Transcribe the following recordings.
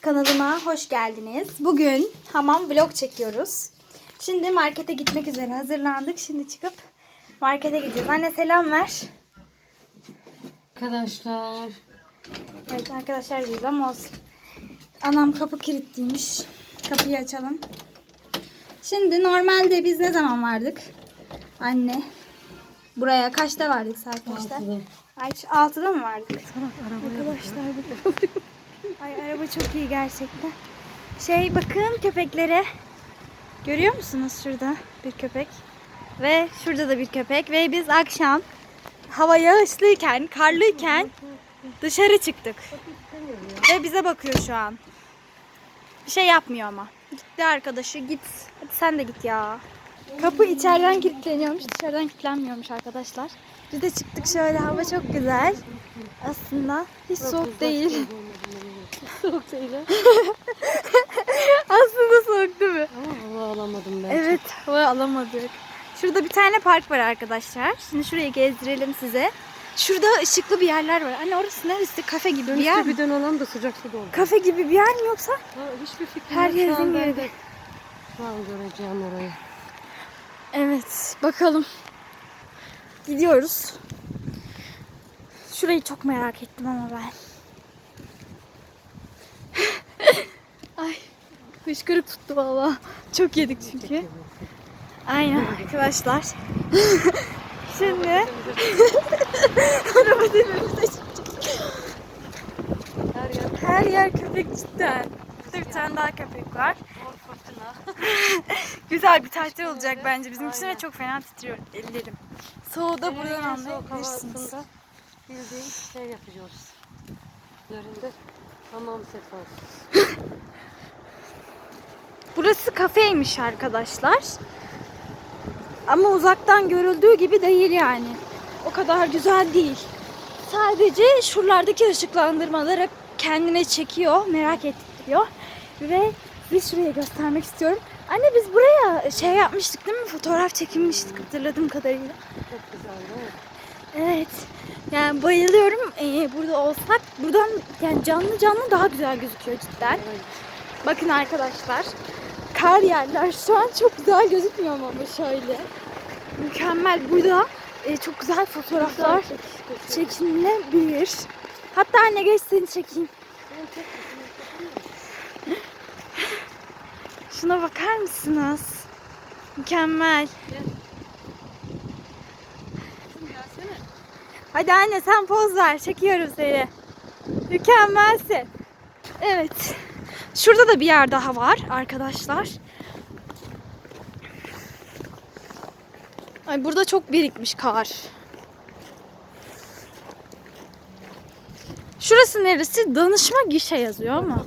Kanalıma hoş geldiniz. Bugün hamam vlog çekiyoruz. Şimdi markete gitmek üzere hazırlandık. Şimdi çıkıp markete gideceğiz. Anne selam ver. Arkadaşlar Evet arkadaşlar diyeceğiz ama olsun. Anam kapı kilitliymiş. Kapıyı açalım. Şimdi normalde biz ne zaman vardık? Anne. Buraya kaçta vardık arkadaşlar? Altıda. Ay 6'da mı vardık? Arkadaşlar Ay araba çok iyi gerçekten. Şey bakın köpeklere. Görüyor musunuz şurada bir köpek? Ve şurada da bir köpek. Ve biz akşam hava yağışlıyken, karlıyken dışarı çıktık. Ve bize bakıyor şu an. Bir şey yapmıyor ama. Gitti arkadaşı git. Hadi sen de git ya. Kapı içeriden kilitleniyormuş, dışarıdan kilitlenmiyormuş arkadaşlar. Biz de çıktık şöyle hava çok güzel. Aslında hiç soğuk değil. Soğuk ha. Aslında soğuk değil mi? Ama hava alamadım ben. Evet, hava alamadık. Şurada bir tane park var arkadaşlar. Şimdi şurayı gezdirelim size. Şurada ışıklı bir yerler var. Anne orası neresi? Kafe gibi bir yer Dönüşte mi? bir dön olan da sıcak su doldu. Kafe gibi bir yer mi yoksa? Ha, hiçbir fikrim Her yok. Şu yerin yeri. Şu an göreceğim orayı. Evet, bakalım. Gidiyoruz. Şurayı çok merak ettim ama ben. Ay, hışkırık tuttu valla. Çok yedik çünkü. Aynen arkadaşlar. Şimdi araba dememize Her yer her yer köpek cidden. Burada bir tane daha köpek var. Güzel bir tatil olacak bence bizim için ve çok fena titriyor ellerim. Soğuğu da buradan anlayabilirsiniz. bildiğin şey yapıyoruz. Üzerinde hamam sefası. Burası kafeymiş arkadaşlar. Ama uzaktan görüldüğü gibi değil yani. O kadar güzel değil. Sadece şuralardaki ışıklandırmaları kendine çekiyor, merak ettiriyor. Ve biz şuraya göstermek istiyorum. Anne biz buraya şey yapmıştık değil mi? Fotoğraf çekinmiştik hatırladığım kadarıyla. Çok güzel değil mi? Evet. Yani bayılıyorum. Ee, burada olsak buradan yani canlı canlı daha güzel gözüküyor cidden. Evet. Bakın arkadaşlar. Kar yerler şu an çok güzel gözükmüyor ama şöyle. Mükemmel. Burada e, çok güzel fotoğraflar çekilebilir. Hatta anne geç seni çekeyim. Şuna bakar mısınız? Mükemmel. Hadi anne sen poz ver. Çekiyorum seni. Mükemmelsin. Evet. Şurada da bir yer daha var arkadaşlar. Ay burada çok birikmiş kar. Şurası neresi? Danışma gişe yazıyor ama.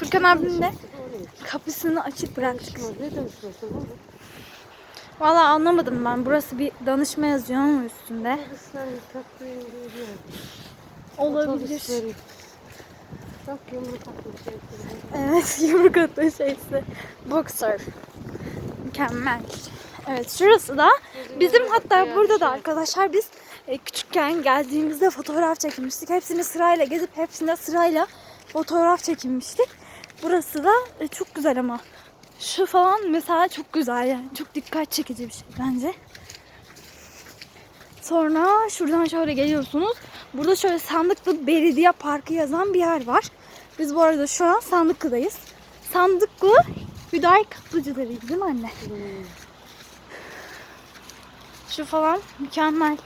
Furkan abinin de kapısını açık bıraktık. Ne oğlum? Valla anlamadım ben. Burası bir danışma yazıyor ama üstünde. Olabilir. Bak yumruk atmış şey. Evet yumruk atma şeysi. Boxer. Mükemmel. Evet şurası da bizim hatta burada da arkadaşlar biz e, küçükken geldiğimizde fotoğraf çekilmiştik. Hepsini sırayla gezip hepsinde sırayla fotoğraf çekilmiştik. Burası da e, çok güzel ama. Şu falan mesela çok güzel yani. Çok dikkat çekici bir şey bence. Sonra şuradan şöyle geliyorsunuz. Burada şöyle Sandıklı Belediye Parkı yazan bir yer var. Biz bu arada şu an Sandıklı'dayız. Sandıklı Hüdayi Kaplıcılarıydı değil mi anne? Şu falan mükemmel.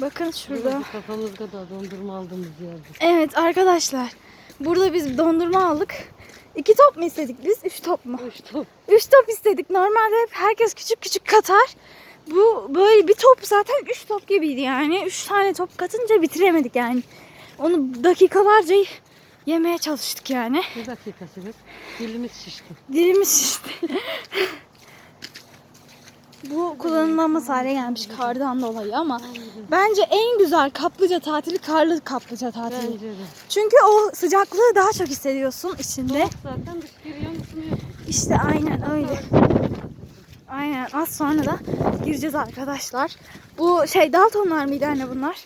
Bakın şurada. Burada kafamızda da dondurma aldığımız yerde. Evet arkadaşlar. Burada biz dondurma aldık. İki top mu istedik biz? Üç top mu? Hoş top. Üç top istedik. Normalde hep herkes küçük küçük katar. Bu böyle bir top zaten üç top gibiydi yani. Üç tane top katınca bitiremedik yani. Onu dakikalarca yemeye çalıştık yani. Bir dakikası. Dilimiz şişti. Dilimiz şişti. Bu kullanılmaz hale gelmiş kardan dolayı ama bence en güzel kaplıca tatili karlı kaplıca tatili. Bence de. Çünkü o sıcaklığı daha çok hissediyorsun içinde. Soğuk zaten dış giriyor ısınıyor. İşte aynen öyle. Aynen az sonra da gireceğiz arkadaşlar. Bu şey Daltonlar mıydı anne bunlar?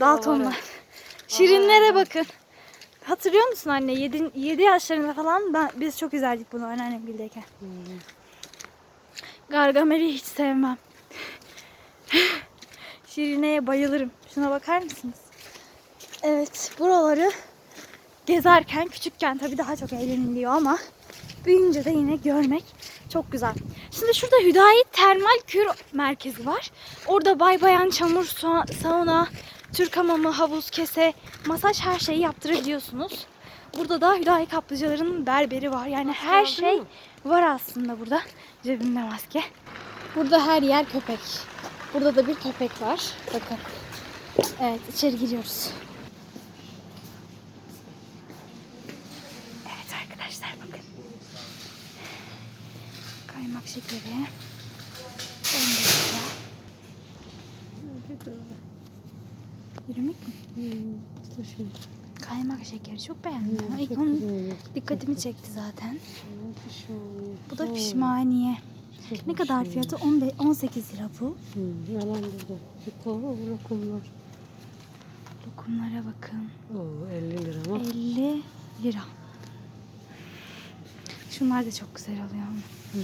Daltonlar. Şirinlere bakın. Hatırlıyor musun anne? 7, 7 yaşlarında falan ben, biz çok izlerdik bunu anneannem gildeyken. Hmm. Gargamel'i hiç sevmem. Şirine'ye bayılırım. Şuna bakar mısınız? Evet buraları gezerken küçükken tabii daha çok eğleniliyor ama büyüyünce de yine görmek çok güzel. Şimdi şurada Hüdayet Termal Kür Merkezi var. Orada bay bayan çamur, sa- sauna, Türk hamamı, havuz, kese, masaj her şeyi yaptırabiliyorsunuz. Burada da Hüdayi kaplıcaların berberi var. Yani her aldın şey mı? var aslında burada. Cebimde maske. Burada her yer köpek. Burada da bir köpek var. Bakın. Evet içeri giriyoruz. Evet arkadaşlar bakın. Kaymak şekeri. 15 lira. Yürümek mi? Hmm. Kaymak şekeri çok beğendim. ben. İlk Çok onun dikkatimi çekti zaten. Pişmaniye. Bu da Oo, pişmaniye. Ne kadar fiyatı? 15 18 lira bu. Hmm, yalan. Bir kova lokumlar. Lokumlara bakın. Oo 50 lira ama. 50 lira. Şunlar da çok güzel oluyor. Hmm.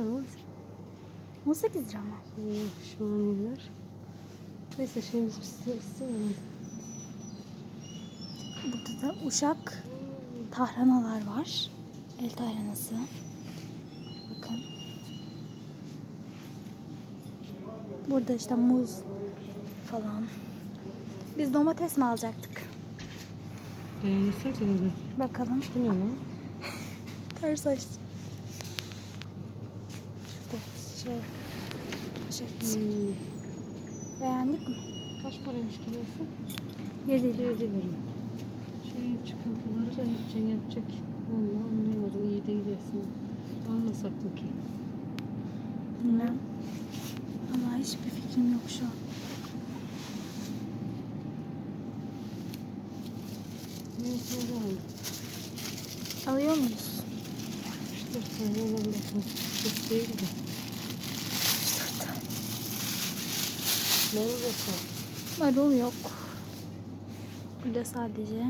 Ama 18 lira mı? hmm, pişmaniyeler. Neyse şimdi istemeyelim. Burada da uşak tahranalar var. El tahranası. Bakın. Burada işte muz falan. Biz domates mi alacaktık? Beğenirsek. Bakalım. Bu ne lan? Ters açtım. Şurada şey. Poşet. Hmm. Beğendik mi? Kaç paraymış kilosu? 7 7 lira. lira. Şey çıkıntıları da yapacak yapacak. Vallahi anlayamadım. İyi değil aslında. Almasak mı ki? Bilmem. Ama hiçbir fikrim yok şu an. Neyse o zaman. Alıyor muyuz? İşte tane olan bakın. Kız değil de. Ne olursa. Marul yok. Burada sadece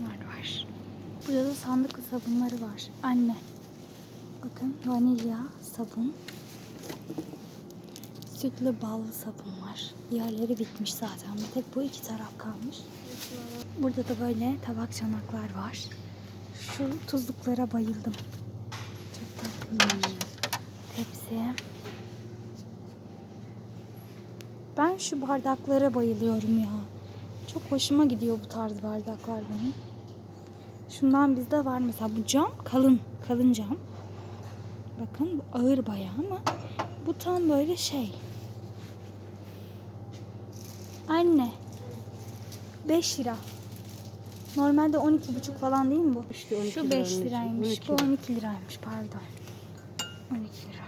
Bunlar var. Burada da sandıklı sabunları var. Anne. Bakın vanilya sabun. Sütlü ballı sabun var. Diğerleri bitmiş zaten. Bir tek bu iki taraf kalmış. Burada da böyle tabak çanaklar var. Şu tuzluklara bayıldım. Çok tatlılar. Tepsi. Ben şu bardaklara bayılıyorum ya. Çok hoşuma gidiyor bu tarz bardaklar benim. Şundan bizde var mesela bu cam kalın. Kalın cam. Bakın bu ağır bayağı ama bu tam böyle şey. Anne. 5 lira. Normalde 12,5 falan değil mi bu? İşte 12 Şu lira 5 anneciğim, liraymış. 12 Bu lira. 12 liraymış pardon. 12 lira.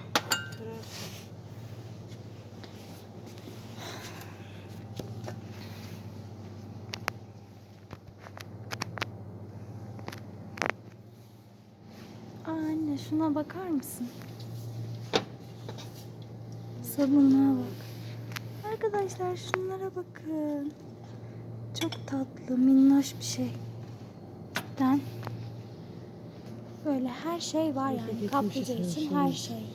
Anne şuna bakar mısın? Sabunluğa bak. Arkadaşlar şunlara bakın. Çok tatlı, minnoş bir şey. Ben böyle her şey var yani kaplıca için her şey.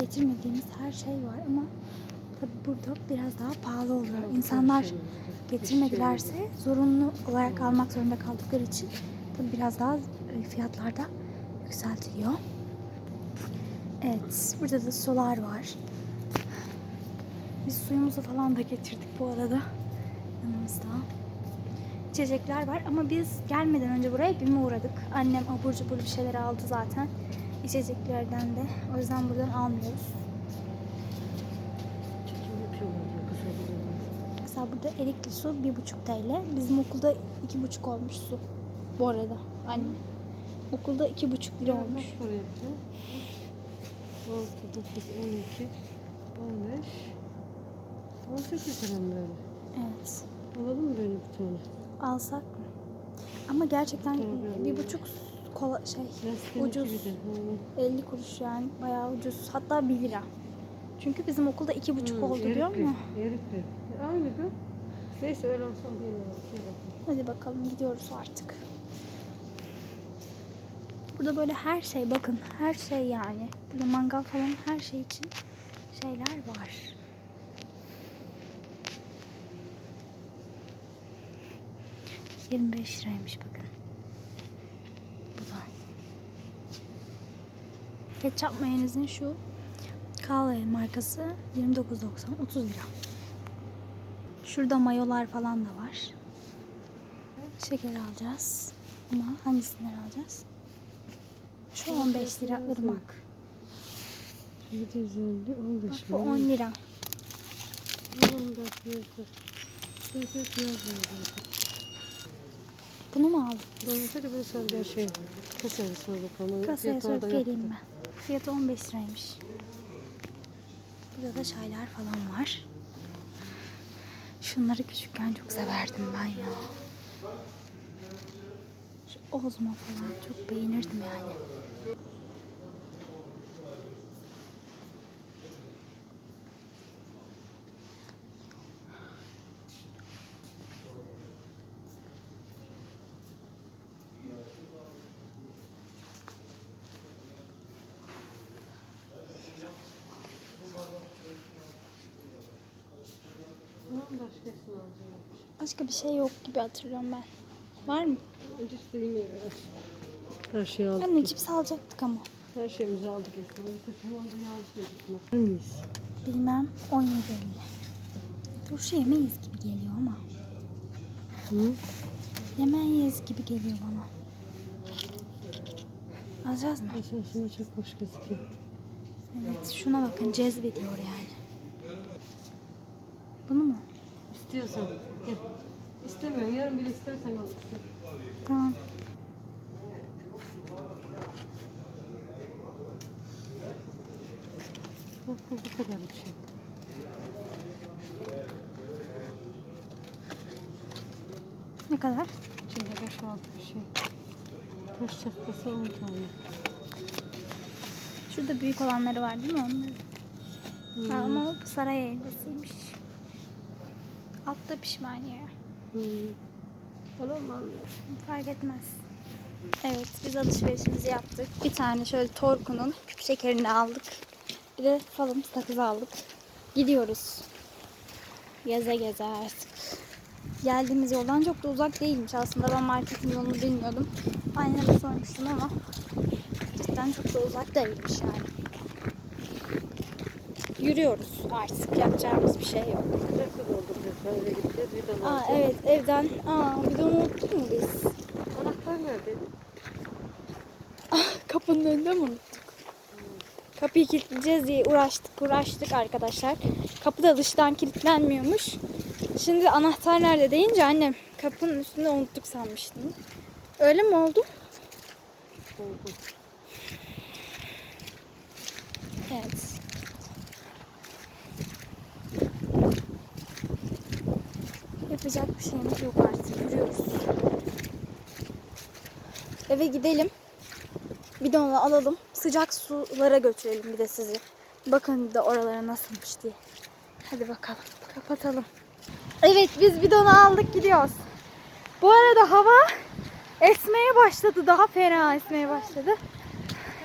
Getirmediğimiz her şey var ama tabi burada biraz daha pahalı oluyor. İnsanlar getirmedilerse zorunlu olarak almak zorunda kaldıkları için tabi biraz daha e, fiyatlarda yükseltiliyor. Evet, burada da sular var. Biz suyumuzu falan da getirdik bu arada yanımızda. İçecekler var ama biz gelmeden önce buraya BİM'e uğradık. Annem abur cubur bir şeyler aldı zaten. İçeceklerden de. O yüzden buradan almıyoruz. Mesela burada erikli su 1,5 TL. Bizim okulda 2,5 olmuş su. Bu arada anne. Okulda 2,5 lira olmuş. Kaç para yaptı? 6, 9, 12, 15, 18 lira mı böyle? Evet. Alalım mı böyle bir tane? Alsak mı? Ama gerçekten bir buçuk kola şey ucuz. gibi de, hı. 50 kuruş yani bayağı ucuz. Hatta 1 lira. Çünkü bizim okulda iki buçuk oldu erikli, musun? erikli. Aynı da. Neyse öyle olsun. Hadi bakalım gidiyoruz artık. Burada böyle her şey bakın her şey yani. Burada mangal falan her şey için şeyler var. Yirmi beş liraymış bakın. Bu da. Ketçap mayonezin şu Kahve markası 29.90 30 lira. Şurada mayolar falan da var. Şeker alacağız. Ama hangisinden alacağız? Şu 15 lira ırmak. 750, 15 Bak bu 10 lira. 14 yazdı. 14 yazdı. Bunu mu böyle sen bir şey. Kasaya sor bakalım. Kasaya sorup geleyim ben. Fiyatı 15 liraymış. Burada da çaylar falan var. Şunları küçükken çok severdim ben ya. Şu Ozma falan çok beğenirdim yani. Başka bir şey yok gibi hatırlıyorum ben. Var mı? Her şeyi aldık. Anne cips alacaktık ama. Her şeyimizi aldık. Var mıyız? Bilmem 17.50. Turşu yemeyiz gibi geliyor ama. Hı? Yemeyiz gibi geliyor bana. Alacağız mı? Esasında çok hoş gözüküyor. Evet şuna bakın cezbediyor yani. Bunu mu? İstiyorsan. Gel. İstemiyorum. Yarın bile istersen alırsın. Tamam. Bu bu kadar bir şey. Ne kadar? İçinde 5-6 bir şey. Taş çatlası 10 tane. Şurada büyük olanları var değil mi onların? Hmm. Ama o saray elbiseymiş. Altta pişmaniye. Hmm. Falan mı Fark etmez. Evet biz alışverişimizi yaptık. Bir tane şöyle Torku'nun küp şekerini aldık. Bir de falım sakız aldık. Gidiyoruz. Geze geze artık. Geldiğimiz yoldan çok da uzak değilmiş. Aslında ben marketin yolunu bilmiyordum. Anneme sormuştum ama cidden çok da uzak değilmiş yani. Yürüyoruz artık. Yapacağımız bir şey yok. Nasıl dolduracağız? Böyle gideceğiz. De Aa evet evden. Aa de unuttuk mu biz? Anahtar nerede? Kapının önünde mi unuttuk? Kapıyı kilitleyeceğiz diye uğraştık uğraştık arkadaşlar. Kapı da dıştan kilitlenmiyormuş. Şimdi anahtar nerede deyince annem kapının üstünde unuttuk sanmıştım. Öyle mi oldu? Oldu. Evet. Yapacak bir şeyimiz yok artık. Yürüyoruz. Eve gidelim. Bidonu alalım. Sıcak sulara götürelim bir de sizi. Bakın de oralara nasılmış diye. Hadi bakalım. Kapatalım. Evet biz bidonu aldık gidiyoruz. Bu arada hava esmeye başladı. Daha fena esmeye başladı.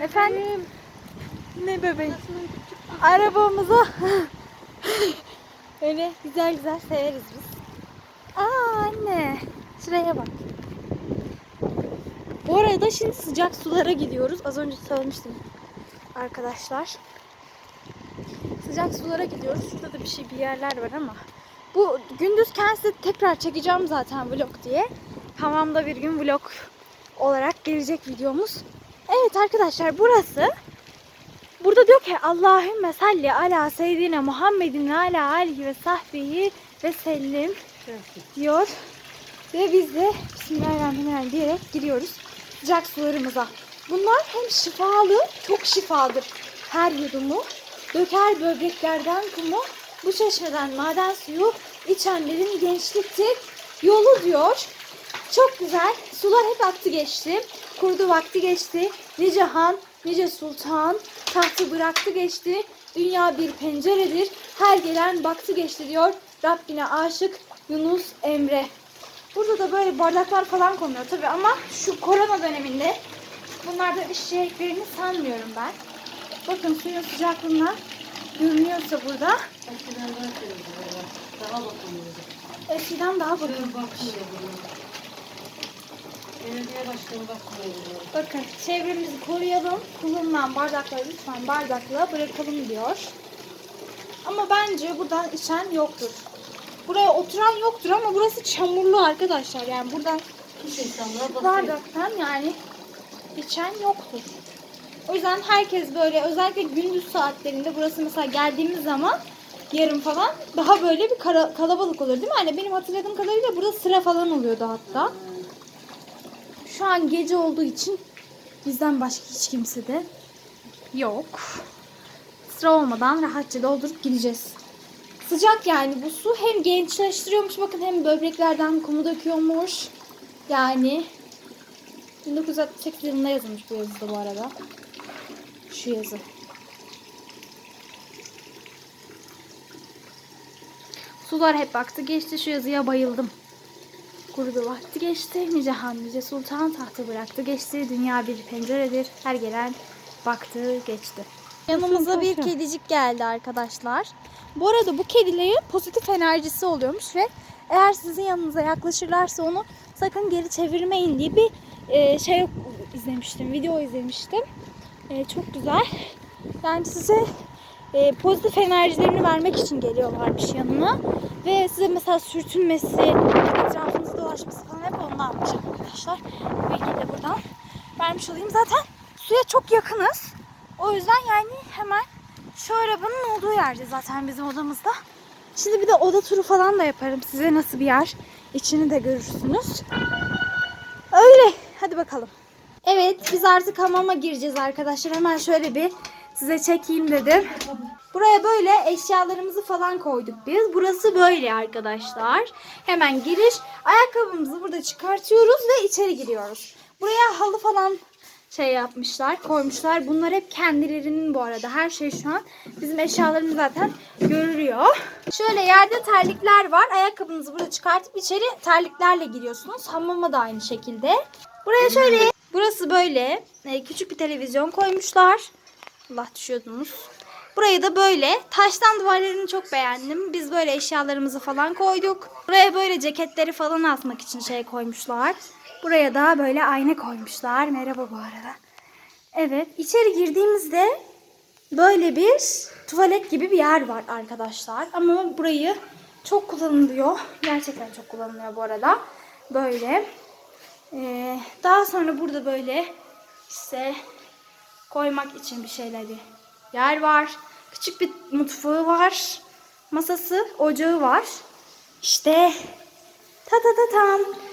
Efendim? Ne bebeğim? Arabamıza öyle güzel güzel severiz biz. Aa anne. Şuraya bak. Bu arada şimdi sıcak sulara gidiyoruz. Az önce söylemiştim arkadaşlar. Sıcak sulara gidiyoruz. Şurada da bir şey bir yerler var ama. Bu gündüzken size tekrar çekeceğim zaten vlog diye. Hamamda bir gün vlog olarak gelecek videomuz. Evet arkadaşlar burası Burada diyor ki Allahümme salli ala seyyidine Muhammedin ala alihi ve sahbihi ve sellim. Diyor. Ve biz de Bismillahirrahmanirrahim diyerek giriyoruz sıcak sularımıza. Bunlar hem şifalı, çok şifadır her yudumu. Döker böbreklerden kumu, bu çeşmeden maden suyu içenlerin gençliktir yolu diyor. Çok güzel. Sular hep aktı geçti. Kurdu vakti geçti. Nice han, nice sultan tahtı bıraktı geçti. Dünya bir penceredir. Her gelen baktı geçti diyor. Rabbine aşık Yunus Emre. Burada da böyle bardaklar falan konuyor tabii ama şu korona döneminde bunlardan işleyeceklerini sanmıyorum ben. Bakın suyun sıcaklığına görünüyorsa burada Eskiden daha bakımlıydı. eskiden daha bunu. Belediye başkanı bakmıyor. Bakın çevremizi koruyalım. Kullanılan bardakları lütfen bardakla bırakalım diyor. Ama bence buradan içen yoktur. Buraya oturan yoktur ama burası çamurlu arkadaşlar. Yani buradan Hiç insanlar bakıyor. bardaktan yani içen yoktur. O yüzden herkes böyle özellikle gündüz saatlerinde burası mesela geldiğimiz zaman yarın falan daha böyle bir kara- kalabalık olur değil mi? Hani benim hatırladığım kadarıyla burada sıra falan oluyordu hatta. Şu an gece olduğu için bizden başka hiç kimse de yok. Sıra olmadan rahatça doldurup gideceğiz. Sıcak yani bu su hem gençleştiriyormuş bakın hem böbreklerden kumu döküyormuş. Yani 1968 yılında yazılmış bu yazıda bu arada. Şu yazı. Sular hep baktı geçti şu yazıya bayıldım. Kurudu vakti geçti nice han nice sultan tahtı bıraktı geçti dünya bir penceredir her gelen baktı geçti. Yanımıza bir kedicik geldi arkadaşlar. Bu arada bu kedilerin pozitif enerjisi oluyormuş ve eğer sizin yanınıza yaklaşırlarsa onu sakın geri çevirmeyin diye bir e, şey izlemiştim, video izlemiştim. E, çok güzel. Yani size e, pozitif enerjilerini vermek için geliyorlarmış yanına. Ve size mesela sürtünmesi, etrafınızda dolaşması falan hep ondanmış arkadaşlar. Bu bilgiyi de buradan vermiş olayım. Zaten suya çok yakınız. O yüzden yani hemen şu arabanın olduğu yerde zaten bizim odamızda. Şimdi bir de oda turu falan da yaparım size nasıl bir yer. İçini de görürsünüz. Öyle. Hadi bakalım. Evet biz artık hamama gireceğiz arkadaşlar. Hemen şöyle bir size çekeyim dedim. Buraya böyle eşyalarımızı falan koyduk biz. Burası böyle arkadaşlar. Hemen giriş. Ayakkabımızı burada çıkartıyoruz ve içeri giriyoruz. Buraya halı falan şey yapmışlar, koymuşlar. Bunlar hep kendilerinin bu arada. Her şey şu an bizim eşyalarımız zaten görülüyor. Şöyle yerde terlikler var. Ayakkabınızı burada çıkartıp içeri terliklerle giriyorsunuz. Hamama da aynı şekilde. Buraya şöyle, burası böyle e, küçük bir televizyon koymuşlar. Allah düşüyordunuz. Burayı da böyle taştan duvarlarını çok beğendim. Biz böyle eşyalarımızı falan koyduk. Buraya böyle ceketleri falan asmak için şey koymuşlar. Buraya da böyle ayna koymuşlar. Merhaba bu arada. Evet içeri girdiğimizde böyle bir tuvalet gibi bir yer var arkadaşlar. Ama burayı çok kullanılıyor. Gerçekten çok kullanılıyor bu arada. Böyle. Ee, daha sonra burada böyle işte koymak için bir şeyleri yer var. Küçük bir mutfağı var. Masası, ocağı var. İşte ta ta ta tam.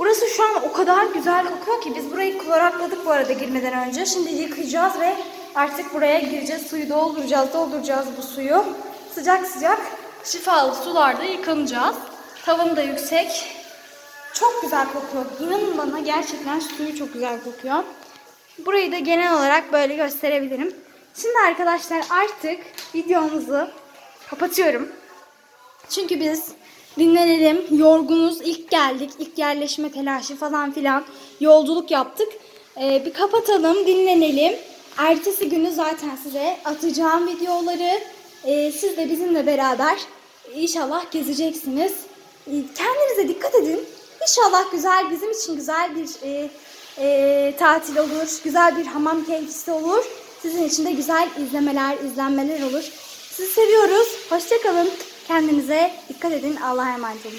Burası şu an o kadar güzel kokuyor ki biz burayı klorakladık bu arada girmeden önce. Şimdi yıkayacağız ve artık buraya gireceğiz. Suyu dolduracağız, dolduracağız bu suyu. Sıcak sıcak şifalı sularda yıkanacağız. Tavanı da yüksek. Çok güzel kokuyor. İnanın bana gerçekten suyu çok güzel kokuyor. Burayı da genel olarak böyle gösterebilirim. Şimdi arkadaşlar artık videomuzu kapatıyorum. Çünkü biz dinlenelim, yorgunuz, ilk geldik, ilk yerleşme telaşı falan filan yolculuk yaptık. Ee, bir kapatalım, dinlenelim. Ertesi günü zaten size atacağım videoları. Ee, siz de bizimle beraber inşallah gezeceksiniz. Ee, kendinize dikkat edin. İnşallah güzel, bizim için güzel bir e, e, tatil olur. Güzel bir hamam keyfisi olur. Sizin için de güzel izlemeler, izlenmeler olur. Sizi seviyoruz. Hoşçakalın. Kendinize dikkat edin. Allah'a emanet olun.